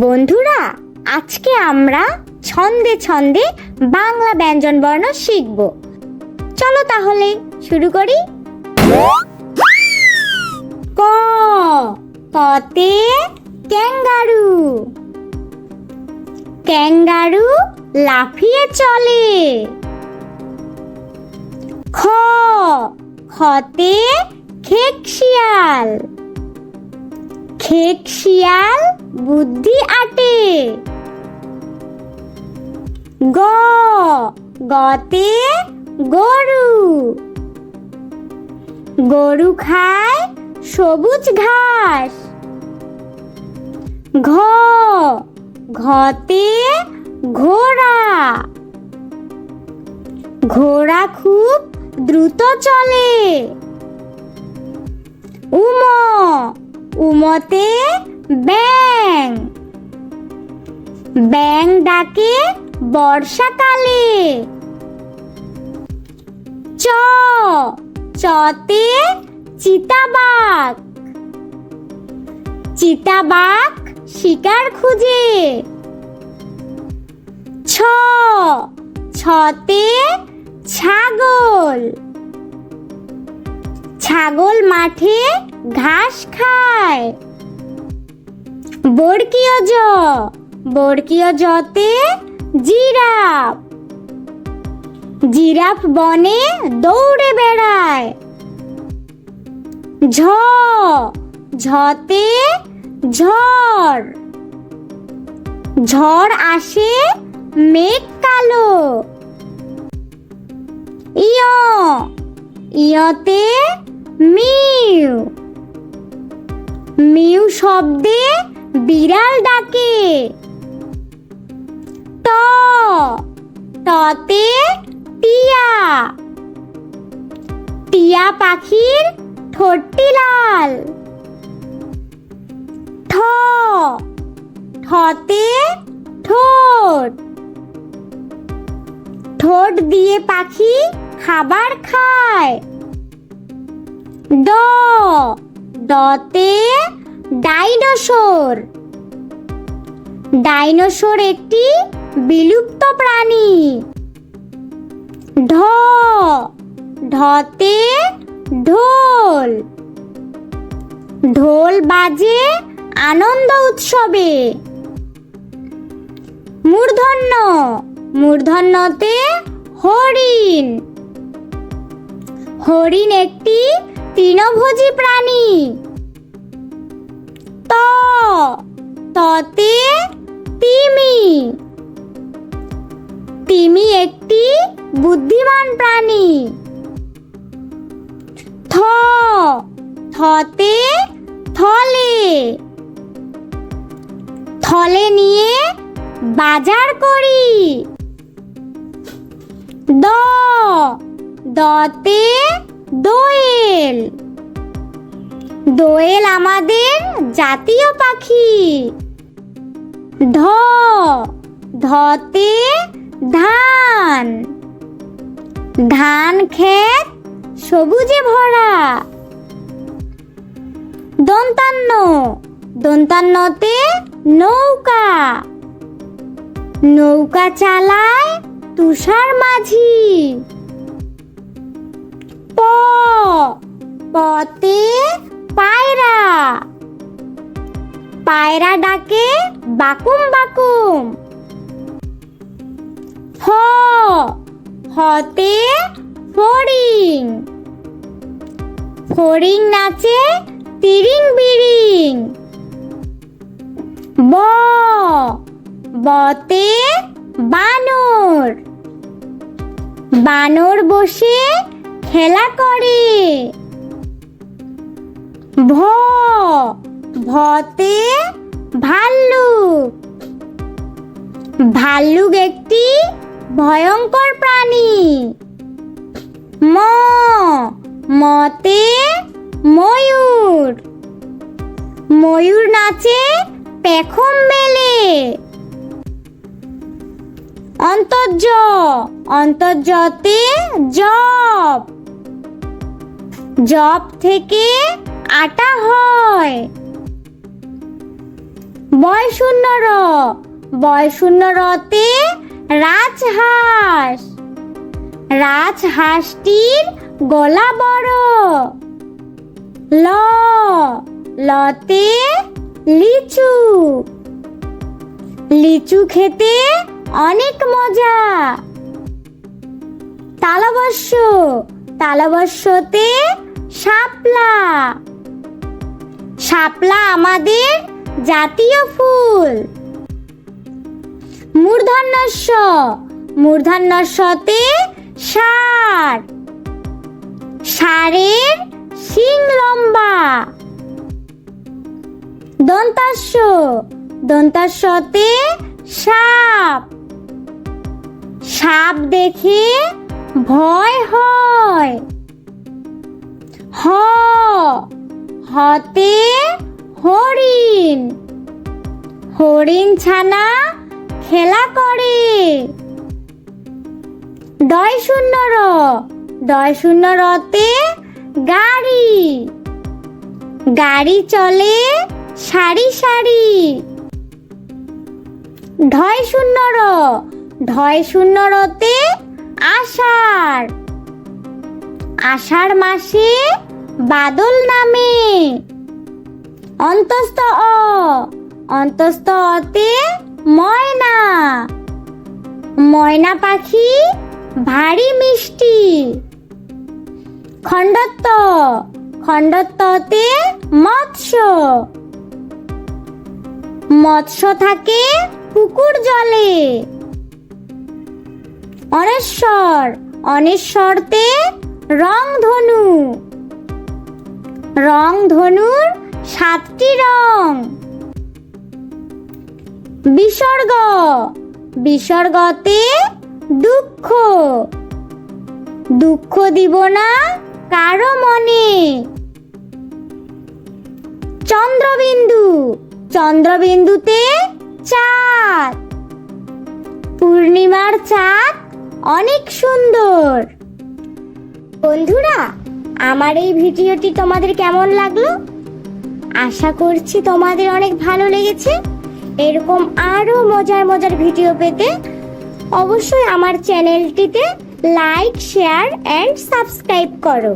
বন্ধুরা, আজকে আমরা ছন্দে ছন্দে বাংলা ব্যঞ্জন বর্ণ শিখব। চলো তাহলে শুরু করি। ক কতে ক্যাঙ্গারু। ক্যাঙ্গারু লাফিয়ে চলে। খ খতে খেক খেক, শিয়াল, বুদ্ধি, আটে। গ, গতে গরু। গরু খায় সবুজ ঘাস। ঘ, ঘতে ঘোড়া। ঘোড়া খুব দ্রুত চলে। উম উমতে ব্যাং। ব্যাং ডাকে বর্ষাকালে। চ, চতে চিতাবাঘ। চিতাবাঘ শিকার খুঁজে। ছ, ছতে ছাগল। ছাগল মাঠে ঘাস খায়। বর্গীয় জ বর্গীয় জতে জিরাফ। জিরাফ বনে দৌড়ে বেড়ায়। ঝ, ঝতে ঝড়। ঝড় আসে মেঘ কালো। ইয়, ইয়তে মিউ মিউ শব্দে বিড়াল ডাকে। ট টতে টিয়া। টিয়া পাখির ঠোঁটটি লাল। ঠ, ঠতে ঠোঁট। ঠোঁট দিয়ে পাখি খাবার খায়। ড ডতে ডাইনোসর। ডাইনোসর একটি বিলুপ্ত প্রাণী। ঢ। ঢতে ঢোল। ঢোল বাজে আনন্দ উৎসবে। মূর্ধন্য। মূর্ধন্যতে হরিণ। হরিণ একটি তৃণভোজী প্রাণী। ত? ততে তিমি। তিমি একটি বুদ্ধিমান প্রাণী। থ। থতে থলে। থলে নিয়ে বাজার করি। দ। দতে দোয়েল। দোয়েল আমাদের জাতীয় পাখি। ঢ ধতে ধান। ধান ক্ষেত সবুজে ভরা। দন্তান্ন, দন্তান্নতে নৌকা। নৌকা চালায় তুষার মাঝি। প পতে পায়রা। পায়রা ডাকে, বাকুম বাকুম। ফ ফতে ফড়িং। ফড়িং নাচে তিরিং বিরিং। ব, বতে বানর। বানর বসে খেলা করে। ভ, ভতে ভাল্লুক ভাল্লুক একটি ভয়ঙ্কর প্রাণী। ম, মতে ময়ূর। ময়ূর নাচে পেখম মেলে। অন্তর্য, অন্তর্যতে জব জব থেকে আটা হয়। বয় শূন্য র। বয় শূন্য রতে রাজহাঁস। রাজহাঁসটির গলা বড়। ল, লতে লিচু। লিচু খেতে অনেক মজা। তালবস্য, তালবস্যতে শাপলা। শাপলা আমাদের জাতীয় ফুল। মূর্ধন্যস্য, মূর্ধন্যস্যতে ষাঁড় ষাঁড়ের শিং লম্বা। দন্তাস্য, দন্তাস্যতে সাপ। সাপ দেখে ভয় হয়। হ হতে হরিণ। হরিণ ছানা খেলা করে। দয় শূন্য র। দয় শূন্য রতে গাড়ি। গাড়ি চলে সারি সারি। ঢয় শূন্য র। ঢয় শূন্য রতে আষাঢ়। আষাঢ় মাসে বাদল নামে। অন্তস্থ অ। অন্তস্থ অতে ময়না। ময়না পাখি ভারী মিষ্টি। খণ্ডত্ব। খণ্ডত্বতে মৎস্য। মৎস্য থাকে পুকুর জলে। অনেশ্বর। অনেশ্বরতে রংধনু। রংধনুর সাতটি রং। বিসর্গ। বিসর্গতে দুঃখ। দুঃখ দিব না কারও মনে। চন্দ্রবিন্দু। চন্দ্রবিন্দুতে চাঁদ। পূর্ণিমার চাঁদ অনেক সুন্দর। বন্ধুরা আমার এই ভিডিওটি তোমাদের কেমন লাগল? আশা করছি তোমাদের অনেক ভালো লেগেছে। এরকম আরও মজার মজার ভিডিও পেতে অবশ্যই আমার চ্যানেলটিতে লাইক, শেয়ার অ্যান্ড সাবস্ক্রাইব করো।